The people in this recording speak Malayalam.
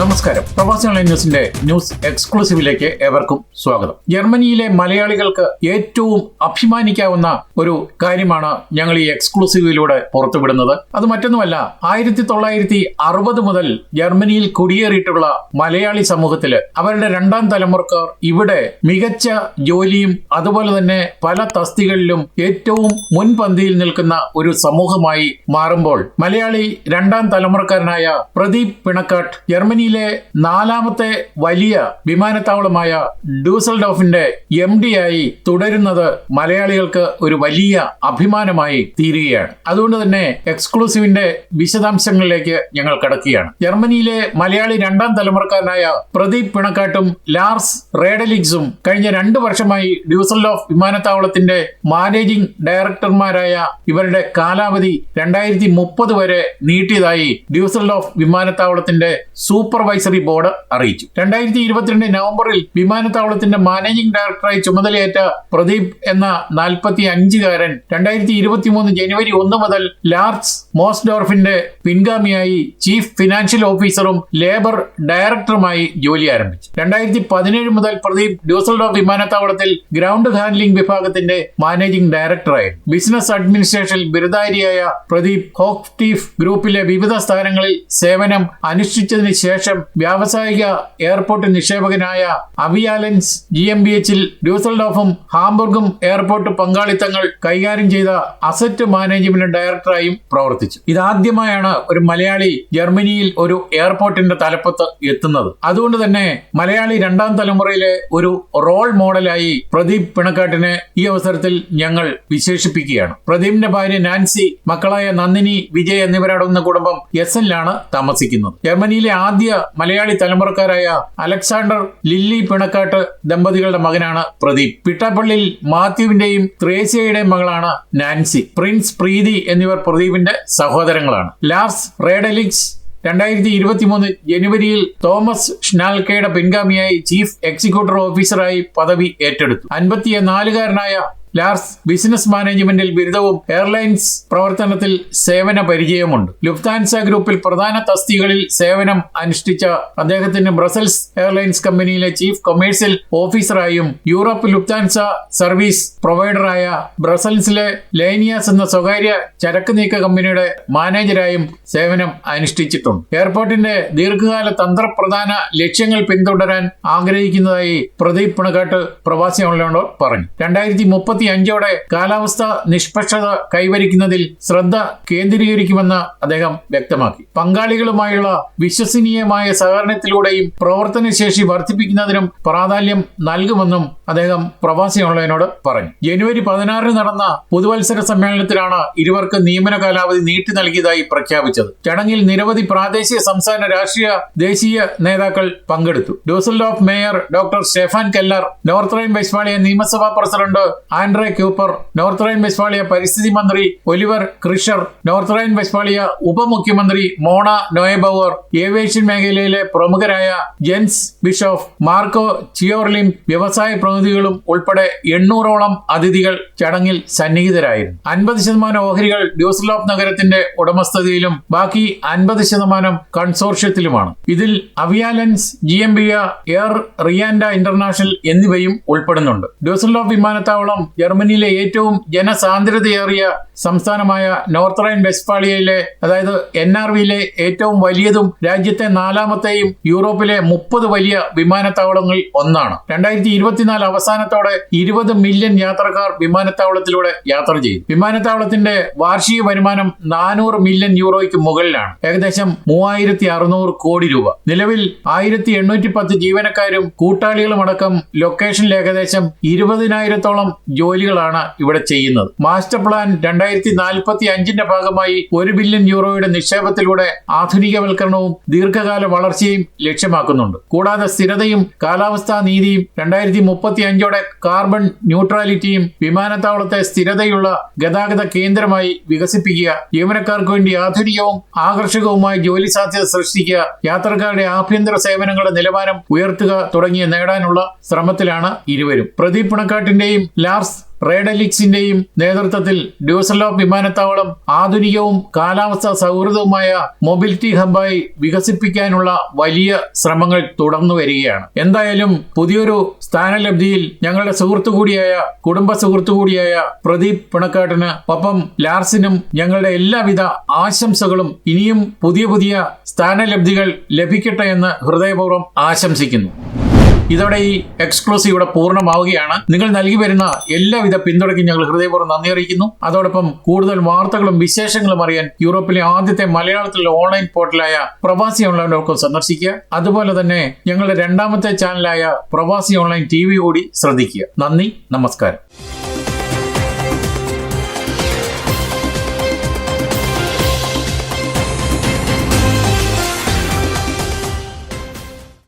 നമസ്കാരം. പ്രവാസി ഓൺലൈൻ ന്യൂസിന്റെ ന്യൂസ് എക്സ്ക്ലൂസീവിലേക്ക് ഏവർക്കും സ്വാഗതം. ജർമ്മനിയിലെ മലയാളികൾക്ക് ഏറ്റവും അഭിമാനിക്കാവുന്ന ഒരു കാര്യമാണ് ഞങ്ങൾ ഈ എക്സ്ക്ലൂസീവിലൂടെ പുറത്തുവിടുന്നത്. അത് മറ്റൊന്നുമല്ല ആയിരത്തി തൊള്ളായിരത്തി അറുപത് മുതൽ ജർമ്മനിയിൽ കുടിയേറിയിട്ടുള്ള മലയാളി സമൂഹത്തിൽ അവരുടെ രണ്ടാം തലമുറക്കാർ ഇവിടെ മികച്ച ജോലിയും അതുപോലെ തന്നെ പല തസ്തികളിലും ഏറ്റവും മുൻപന്തിയിൽ നിൽക്കുന്ന ഒരു സമൂഹമായി മാറുമ്പോൾ മലയാളി രണ്ടാം തലമുറക്കാരനായ പ്രദീപ് പിണക്കാട്ട് ജർമ്മനിയിലെ നാലാമത്തെ വലിയ വിമാനത്താവളമായ ഡൂസൽഡോഫിന്റെ എം ആയി തുടരുന്നത് മലയാളികൾക്ക് ഒരു വലിയ അഭിമാനമായി തീരുകയാണ്. അതുകൊണ്ട് തന്നെ എക്സ്ക്ലൂസീവിന്റെ വിശദാംശങ്ങളിലേക്ക് ഞങ്ങൾ കടക്കുകയാണ്. ജർമ്മനിയിലെ മലയാളി രണ്ടാം തലമുറക്കാരനായ പ്രദീപ് പിണക്കാട്ടും ലാർസ് റേഡലിക്സും കഴിഞ്ഞ രണ്ടു വർഷമായി ഡ്യൂസൽഡോഫ് വിമാനത്താവളത്തിന്റെ മാനേജിംഗ് ഡയറക്ടർമാരായ ഇവരുടെ കാലാവധി രണ്ടായിരത്തി മുപ്പത് വരെ നീട്ടിയതായി ഡ്യൂസൽഡോഫ് വിമാനത്താവളത്തിന്റെ സൂപ്പർവൈസറി ബോർഡ് അറിയിച്ചു. രണ്ടായിരത്തി ഇരുപത്തിരണ്ട് നവംബറിൽ വിമാനത്താവളത്തിന്റെ മാനേജിംഗ് ഡയറക്ടറായി ചുമതലയേറ്റ പ്രദീപ് എന്ന നാൽപ്പത്തി അഞ്ചുകാരൻ രണ്ടായിരത്തി ഇരുപത്തിമൂന്ന് ജനുവരി ഒന്ന് മുതൽ ലാർസ് മോസ്ഡോർഫിന്റെ പിൻഗാമിയായി ചീഫ് ഫിനാൻഷ്യൽ ഓഫീസറും ലേബർ ഡയറക്ടറുമായി ജോലി ആരംഭിച്ചു. രണ്ടായിരത്തി പതിനേഴ് മുതൽ പ്രദീപ് ഡ്യൂസൽഡോഫ് വിമാനത്താവളത്തിൽ ഗ്രൗണ്ട് ഹാൻഡ്ലിംഗ് വിഭാഗത്തിന്റെ മാനേജിംഗ് ഡയറക്ടറായി ബിസിനസ് അഡ്മിനിസ്ട്രേഷൻ ബിരുദാരിയായ പ്രദീപ് ഹോക്ടീഫ് ഗ്രൂപ്പിലെ വിവിധ സ്ഥാനങ്ങളിൽ സേവനം അനുഷ്ഠിച്ചതിന് ശേഷം വ്യാവസായിക എയർപോർട്ട് നിക്ഷേപകനായ അവിയാലൻസ് ജി എം ബി എച്ചിൽ ഡ്യൂസൽഡോഫും ഹാംബുർഗും എയർപോർട്ട് പങ്കാളിത്തങ്ങൾ കൈകാര്യം ചെയ്ത അസറ്റ് മാനേജ്മെന്റ് ഡയറക്ടറായും പ്രവർത്തിച്ചു. ഇതാദ്യമായാണ് ഒരു മലയാളി ജർമ്മനിയിൽ ഒരു എയർപോർട്ടിന്റെ തലപ്പത്ത് എത്തുന്നത്. അതുകൊണ്ട് തന്നെ മലയാളി രണ്ടാം തലമുറയിലെ ഒരു റോൾ മോഡലായി പ്രദീപ് പിണക്കാട്ടിനെ ഈ അവസരത്തിൽ ഞങ്ങൾ വിശേഷിപ്പിക്കുകയാണ്. പ്രദീപിന്റെ ഭാര്യ നാൻസി മക്കളായ നന്ദിനി വിജയ് എന്നിവരടങ്ങുന്ന കുടുംബം എസ് എല്ലാണ് താമസിക്കുന്നത്. ജർമ്മനിയിലെ ആദ്യ മലയാളി തലമുറക്കാരായ അലക്സാണ്ടർ ലില്ലി പിണക്കാട്ട് ദമ്പതികളുടെ മകനാണ് പ്രദീപ്. പിട്ടാപ്പള്ളിയിൽ മാത്യുവിന്റെയും ത്രേസ്യയുടെയും മകളാണ് നാൻസി. പ്രിൻസ് പ്രീതി എന്നിവർ പ്രദീപിന്റെ സഹോദരങ്ങളാണ്. ലാർസ് റേഡലിക്സ് രണ്ടായിരത്തി ഇരുപത്തിമൂന്ന് ജനുവരിയിൽ തോമസ് ഷ്നാൽക്കയുടെ പിൻഗാമിയായി ചീഫ് എക്സിക്യൂട്ടീവ് ഓഫീസറായി പദവി ഏറ്റെടുത്തു. അൻപത്തിനാലുകാരനായ ലാർസ് ബിസിനസ് മാനേജ്മെന്റിൽ ബിരുദവും എയർലൈൻസ് പ്രവർത്തനത്തിൽ സേവന പരിചയമുണ്ട്. ലുഫ്താൻസ ഗ്രൂപ്പിൽ പ്രധാന തസ്തികളിൽ സേവനം അനുഷ്ഠിച്ച അദ്ദേഹത്തിന് ബ്രസൽസ് എയർലൈൻസ് കമ്പനിയിലെ ചീഫ് കൊമേഴ്സ്യൽ ഓഫീസറായും യൂറോപ്പ് ലുഫ്താൻസ സർവീസ് പ്രൊവൈഡറായ ബ്രസൽസിലെ ലൈനിയാസ് എന്ന സ്വകാര്യ ചരക്ക് നീക്ക കമ്പനിയുടെ മാനേജരായും സേവനം അനുഷ്ഠിച്ചിട്ടുണ്ട്. എയർപോർട്ടിന്റെ ദീർഘകാല തന്ത്രപ്രധാന ലക്ഷ്യങ്ങൾ പിന്തുടരാൻ ആഗ്രഹിക്കുന്നതായി പ്രദീപ് പിണക്കാട്ട് പ്രവാസി ഓൺലൈനോട് പറഞ്ഞു. രണ്ടായിരത്തി മുപ്പത്തി അഞ്ചോടെ കാലാവസ്ഥ നിഷ്പക്ഷത കൈവരിക്കുന്നതിൽ ശ്രദ്ധ കേന്ദ്രീകരിക്കുമെന്ന് അദ്ദേഹം വ്യക്തമാക്കി. പങ്കാളികളുമായുള്ള വിശ്വസനീയമായ സഹകരണത്തിലൂടെയും പ്രവർത്തനശേഷി വർദ്ധിപ്പിക്കുന്നതിനും പ്രാധാന്യം നൽകുമെന്നും അദ്ദേഹം പ്രവാസി ഓൺലൈനോട് പറഞ്ഞു. ജനുവരി പതിനാറിന് നടന്ന പുതുവത്സര സമ്മേളനത്തിലാണ് ഇരുവർക്ക് നിയമന കാലാവധി നീട്ടി നൽകിയതായി പ്രഖ്യാപിച്ചത്. ചടങ്ങിൽ നിരവധി പ്രാദേശിക സംസ്ഥാന രാഷ്ട്രീയ ദേശീയ നേതാക്കൾ പങ്കെടുത്തു. Dusseldorf mayor doctor Stefan Keller North Rhine Westphalia നിയമസഭാ president Andre Kuper North Rhine Westphalia പരിസ്ഥിതി മന്ത്രി Oliver Krischer North Rhine Westphalia ഉപമുഖ്യമന്ത്രി മോണ നോയബവർ ഏവിയേഷൻ മേഖലയിലെ പ്രമുഖരായ ജെൻസ് ബിഷോഫ് മാർക്കോ ചിയോർലിം വ്യവസായ പ്രതിനിധികളും ഉൾപ്പെടെ എണ്ണൂറോളം അതിഥികൾ ചടങ്ങിൽ സന്നിഹിതരായിരുന്നു. അൻപത് ശതമാനം ഓഹരികൾ ഡ്യൂസലോഫ് നഗരത്തിന്റെ ഉടമസ്ഥതയിലും ബാക്കി അൻപത് ശതമാനം കൺസോർഷ്യത്തിലുമാണ്. ഇതിൽ Avialliance G M B Air റിയാൻഡ international എന്നിവയും ഉൾപ്പെടുന്നുണ്ട്. ഡ്യൂസലോഫ് വിമാനത്താവളം ജർമ്മനിയിലെ ഏറ്റവും ജനസാന്ദ്രതയേറിയ സംസ്ഥാനമായ നോർത്ത് റൈൻ വെസ്റ്റ്ഫാളിയയിലെ അതായത് എൻ ആർ വിയിലെ ഏറ്റവും വലിയതും രാജ്യത്തെ നാലാമത്തെയും യൂറോപ്പിലെ മുപ്പത് വലിയ വിമാനത്താവളങ്ങളിൽ ഒന്നാണ്. രണ്ടായിരത്തി ഇരുപത്തിനാല് അവസാനത്തോടെ ഇരുപത് മില്യൺ യാത്രക്കാർ വിമാനത്താവളത്തിലൂടെ യാത്ര ചെയ്തു. വിമാനത്താവളത്തിന്റെ വാർഷിക വരുമാനം നാനൂറ് മില്യൺ യൂറോയ്ക്ക് മുകളിലാണ്. ഏകദേശം മൂവായിരത്തി അറുന്നൂറ് കോടി രൂപ. നിലവിൽ ആയിരത്തി എണ്ണൂറ്റി പത്ത് ജീവനക്കാരും കൂട്ടാളികളും അടക്കം ലൊക്കേഷനിൽ ഏകദേശം ഇരുപതിനായിരത്തോളം ജോലികളാണ് ഇവിടെ ചെയ്യുന്നത്. മാസ്റ്റർ പ്ലാൻ രണ്ടായിരത്തി നാൽപ്പത്തി അഞ്ചിന്റെ ഭാഗമായി ഒരു ബില്യൺ യൂറോയുടെ നിക്ഷേപത്തിലൂടെ ആധുനികവൽക്കരണവും ദീർഘകാല വളർച്ചയും ലക്ഷ്യമാക്കുന്നുണ്ട്. കൂടാതെ സ്ഥിരതയും കാലാവസ്ഥാ നീതിയും രണ്ടായിരത്തി മുപ്പത്തി അഞ്ചോടെ കാർബൺ ന്യൂട്രാലിറ്റിയും വിമാനത്താവളത്തെ സ്ഥിരതയുള്ള ഗതാഗത കേന്ദ്രമായി വികസിപ്പിക്കുക ജീവനക്കാർക്ക് വേണ്ടി ആധുനികവും ആകർഷകവുമായ ജോലി സാധ്യത സൃഷ്ടിക്കുക യാത്രക്കാരുടെ ആഭ്യന്തര സേവനങ്ങളുടെ നിലവാരം ഉയർത്തുക തുടങ്ങിയ നേടാനുള്ള ശ്രമത്തിലാണ് ഇരുവരും. പ്രദീപ് പുണക്കാട്ടിന്റെയും ലാർസ് റേഡലിക്സിന്റെയും നേതൃത്വത്തിൽ ഡ്യൂസലോ വിമാനത്താവളം ആധുനികവും കാലാവസ്ഥ സൗഹൃദവുമായ മൊബിലിറ്റി ഹബായി വികസിപ്പിക്കാനുള്ള വലിയ ശ്രമങ്ങൾ തുടർന്നു വരികയാണ്. എന്തായാലും പുതിയൊരു സ്ഥാനലബ്ധിയിൽ ഞങ്ങളുടെ സുഹൃത്തു കൂടിയായ കുടുംബ സുഹൃത്തു കൂടിയായ പ്രദീപ് പിണക്കാട്ടിന് ഒപ്പം ലാർസിനും ഞങ്ങളുടെ എല്ലാവിധ ആശംസകളും ഇനിയും പുതിയ പുതിയ സ്ഥാനലബ്ധികൾ ലഭിക്കട്ടെ എന്ന് ഹൃദയപൂർവം ആശംസിക്കുന്നു. ഇതോടെ ഈ എക്സ്ക്ലൂസീവ് ഇവിടെ പൂർണമാവുകയാണ്. നിങ്ങൾ നൽകി വരുന്ന എല്ലാവിധ പിന്തുണയ്ക്കും ഞങ്ങൾ ഹൃദയപൂർവം നന്ദി അറിയിക്കുന്നു. അതോടൊപ്പം കൂടുതൽ വാർത്തകളും വിശേഷങ്ങളും അറിയാൻ യൂറോപ്പിലെ ആദ്യത്തെ മലയാളത്തിലെ ഓൺലൈൻ പോർട്ടലായ പ്രവാസി ഓൺലൈൻ സന്ദർശിക്കുക. അതുപോലെ തന്നെ ഞങ്ങളുടെ രണ്ടാമത്തെ ചാനലായ പ്രവാസി ഓൺലൈൻ ടി കൂടി ശ്രദ്ധിക്കുക. നന്ദി നമസ്കാരം.